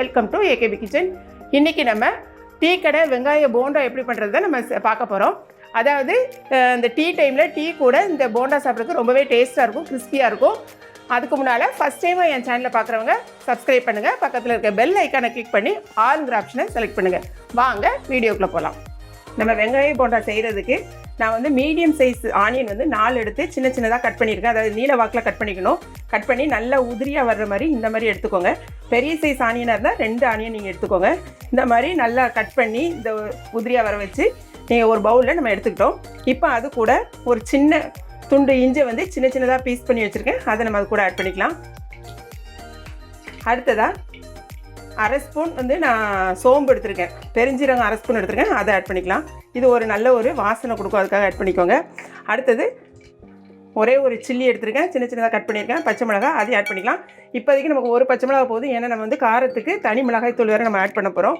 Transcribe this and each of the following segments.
Welcome to AKP kitchen இன்றைக்கி நம்ம tea கடை வெங்காய போண்டா எப்படி பண்ணுறத நம்ம பார்க்க போகிறோம் அதாவது இந்த டீ டைமில் டீ கூட இந்த போண்டா சாப்பிட்றதுக்கு ரொம்பவே டேஸ்ட்டாக இருக்கும் கிறிஸ்பியாக இருக்கும். அதுக்கு முன்னால் ஃபஸ்ட் டைமாக என் சேனலில் பார்க்குறவங்க சப்ஸ்கிரைப் பண்ணுங்கள் பக்கத்தில் இருக்க பெல் ஐக்கானை கிளிக் பண்ணி ஆளுங்கிற ஆப்ஷனை செலக்ட் பண்ணுங்கள் வாங்க வீடியோக்குள்ளே போகலாம் நம்ம வெங்காய போண்டா செய்கிறதுக்கு நான் வந்து மீடியம் சைஸ் ஆனியன் வந்து நாலு எடுத்து சின்ன சின்னதாக கட் பண்ணியிருக்கேன். அதாவது நீல வாக்கில் கட் பண்ணிக்கணும். கட் பண்ணி நல்லா உதிரியாக வர்ற மாதிரி இந்த மாதிரி எடுத்துக்கோங்க. பெரிய சைஸ் ஆனியனாக இருந்தால் ரெண்டு ஆனியன் நீங்கள் எடுத்துக்கோங்க. இந்த மாதிரி நல்லா கட் பண்ணி இந்த உதிரியாக வர வச்சு நீங்கள் ஒரு பவுலில் நம்ம எடுத்துக்கிட்டோம். இப்போ அது கூட ஒரு சின்ன துண்டு இஞ்சி வந்து சின்ன சின்னதாக பீஸ் பண்ணி வச்சுருக்கேன். அதை நம்ம அது கூட ஆட் பண்ணிக்கலாம். அடுத்ததாக அரை ஸ்பூன் வந்து நான் சோம்பு எடுத்திருக்கேன். பெருஞ்சீரகம் அரை ஸ்பூன் எடுத்திருக்கேன். அதை ஆட் பண்ணிக்கலாம். இது ஒரு நல்ல ஒரு வாசனை கொடுக்கும். அதுக்காக ஆட் பண்ணிக்கோங்க. அடுத்தது ஒரே ஒரு சில்லி எடுத்திருக்கேன். சின்ன சின்னதாக கட் பண்ணியிருக்கேன். பச்சை மிளகா அதையும் ஆட் பண்ணிக்கலாம். இப்போதைக்கு நமக்கு ஒரு பச்சை மிளகாய் போதும். ஏன்னா நம்ம வந்து காரத்துக்கு தனி மிளகாய் தூள் வேறு நம்ம ஆட் பண்ண போகிறோம்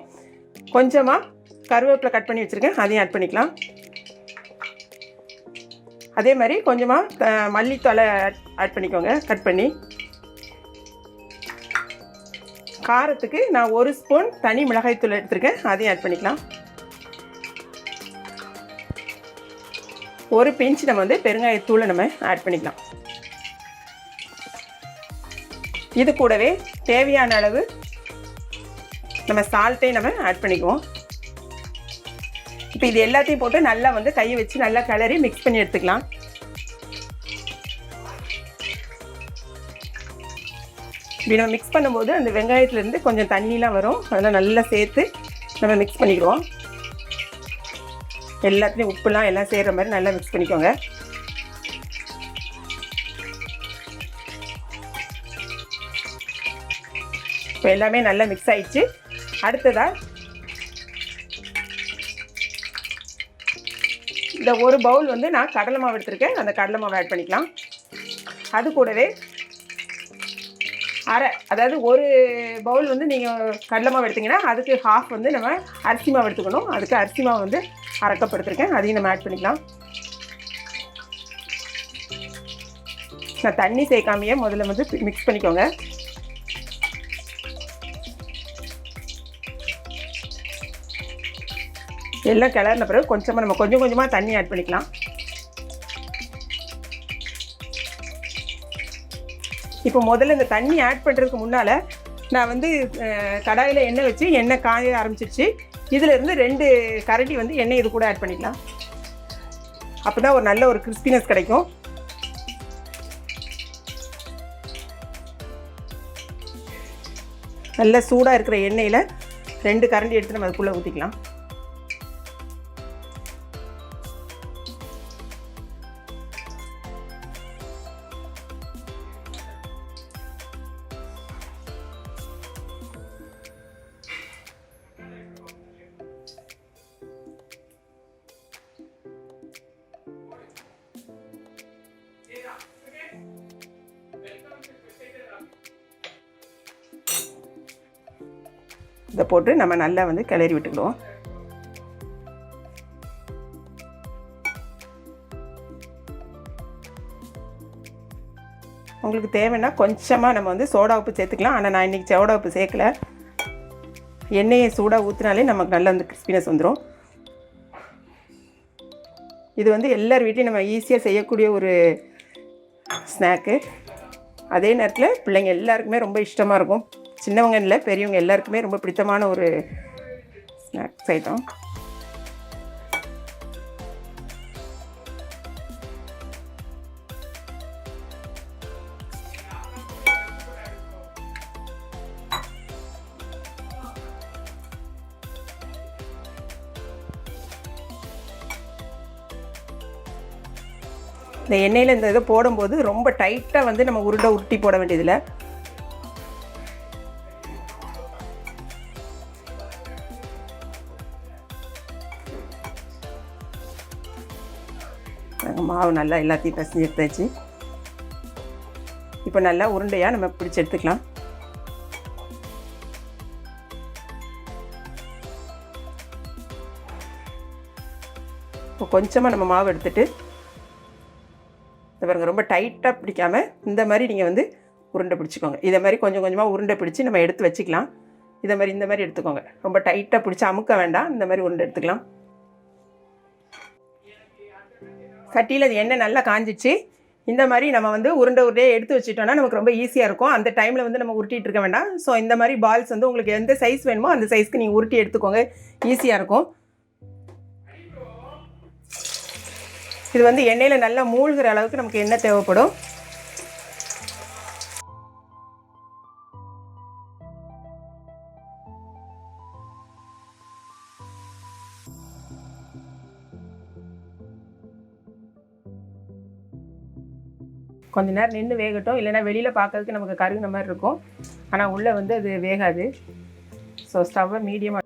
கொஞ்சமாக கருவேப்பிலை கட் பண்ணி வச்சுருக்கேன். அதையும் ஆட் பண்ணிக்கலாம். அதே மாதிரி கொஞ்சமாக மல்லித்தலை ஆட் பண்ணிக்கோங்க. கட் பண்ணி. காரத்துக்கு நான் ஒரு ஸ்பூன் தனி மிளகாய்த்தூள் எடுத்திருக்கேன். அதையும் ஆட் பண்ணிக்கலாம். ஒரு பிஞ்ச் நம்ம வந்து பெருங்காயத்தூளை நம்ம ஆட் பண்ணிக்கலாம். இது கூடவே தேவையான அளவு நம்ம சால்ட்டையும் நம்ம ஆட் பண்ணிக்குவோம். இப்போ இது எல்லாத்தையும் போட்டு நல்லா வந்து கையை வச்சு நல்லா கிளறி மிக்ஸ் பண்ணி எடுத்துக்கலாம். இப்படி நம்ம மிக்ஸ் பண்ணும்போது அந்த வெங்காயத்துலேருந்து கொஞ்சம் தண்ணிலாம் வரும். அதெல்லாம் நல்லா சேர்த்து நம்ம மிக்ஸ் பண்ணிக்கிடுவோம். எல்லாத்துலேயும் உப்புலாம் எல்லாம் சேர்கிற மாதிரி நல்லா மிக்ஸ் பண்ணிக்கோங்க. இப்போ எல்லாமே நல்லா மிக்ஸ் ஆயிடுச்சு. அடுத்ததாக இந்த ஒரு பவுல் வந்து நான் கடலை மாவு எடுத்திருக்கேன். அந்த கடலை மாவு ஆட் பண்ணிக்கலாம். அது கூடவே அரை அதாவது ஒரு பவுல் வந்து நீங்கள் கடலை மாவு அதுக்கு ஹாஃப் வந்து நம்ம அரிசி மாவு எடுத்துக்கணும். அதுக்கு அரிசி மாவு வந்து அரை கப் அதையும் நம்ம ஆட் பண்ணிக்கலாம். நான் தண்ணி சேர்க்காமையே முதல்ல வந்து மிக்ஸ் பண்ணிக்கோங்க. எல்லாம் கிளறின பிறகு கொஞ்சமாக நம்ம கொஞ்சம் கொஞ்சமாக தண்ணி ஆட் பண்ணிக்கலாம். இப்போ முதல்ல இந்த தண்ணி ஆட் பண்ணுறதுக்கு முன்னால் நான் வந்து கடாயில் எண்ணெய் வச்சு எண்ணெய் காய ஆரம்பிச்சிருச்சு. இதிலிருந்து ரெண்டு கரண்டி வந்து எண்ணெய் இது கூட ஆட் பண்ணிக்கலாம். அப்போ தான் ஒரு நல்ல ஒரு கிறிஸ்பினஸ் கிடைக்கும். நல்ல சூடாக இருக்கிற எண்ணெயில் ரெண்டு கரண்டி எடுத்து நம்ம அதுக்குள்ளே ஊற்றிக்கலாம் இதை போட்டு நம்ம நல்லா வந்து கிளறி விட்டுக்கிடுவோம். உங்களுக்கு தேவைன்னா கொஞ்சமாக நம்ம வந்து சோடா உப்பு சேர்த்துக்கலாம். ஆனால் நான் இன்றைக்கி சோடா உப்பு சேர்க்கல. எண்ணெயை சூடாக ஊற்றினாலே நமக்கு நல்ல அந்த கிறிஸ்பினஸ் வந்துடும் இது வந்து எல்லார் வீட்லையும் நம்ம ஈஸியாக செய்யக்கூடிய ஒரு ஸ்நாக்கு அதே நேரத்தில் பிள்ளைங்க எல்லாருக்குமே ரொம்ப இஷ்டமாக இருக்கும். சின்னவங்க இல்லை பெரியவங்க எல்லாருக்குமே ரொம்ப பிடித்தமான ஒரு ஸ்நாக்ஸ் ஐட்டம் இந்த எண்ணெயில் இந்த இதை போடும்போது ரொம்ப டைட்டாக வந்து நம்ம உருண்டை உருட்டி போட வேண்டியதில்லை. பாருங்கள் மாவு நல்லா எல்லாத்தையும் பிசைஞ்சு எடுத்தாச்சு. இப்போ நல்லா உருண்டையாக நம்ம பிடிச்சி எடுத்துக்கலாம். இப்போ கொஞ்சமாக நம்ம மாவு எடுத்துகிட்டு இந்த பாருங்க ரொம்ப டைட்டாக பிடிக்காம இந்த மாதிரி நீங்கள் வந்து உருண்டை பிடிச்சிக்கோங்க. இதை மாதிரி கொஞ்சம் கொஞ்சமாக உருண்டை பிடிச்சி நம்ம எடுத்து வச்சுக்கலாம். இதை மாதிரி இந்த மாதிரி எடுத்துக்கோங்க. ரொம்ப டைட்டாக பிடிச்சி அமுக்க வேண்டாம். இந்த மாதிரி உருண்டை எடுத்துக்கலாம். சட்டியில் அது எண்ணெய் நல்லா காஞ்சிச்சு. இந்த மாதிரி நம்ம வந்து உருண்டை உருண்டையே எடுத்து வச்சிட்டோம்னா நமக்கு ரொம்ப ஈஸியாக இருக்கும். அந்த டைமில் வந்து நம்ம உருட்டிட்டு இருக்க வேண்டாம். ஸோ இந்த மாதிரி பால்ஸ் வந்து உங்களுக்கு எந்த சைஸ் வேணுமோ அந்த சைஸ்க்கு நீங்கள் உருட்டி எடுத்துக்கோங்க. ஈஸியாக இருக்கும். இது வந்து எண்ணெயில் நல்லா மூழ்கிற அளவுக்கு நமக்கு எண்ணெய் தேவைப்படும். கொஞ்ச நேரம் நின்று வேகட்டும். இல்லைன்னா வெளியில் பார்க்கறதுக்கு நமக்கு கருகுன மாதிரி இருக்கும். ஆனால் உள்ளே வந்து அது வேகாது. ஸோ ஸ்டவ்வை மீடியம்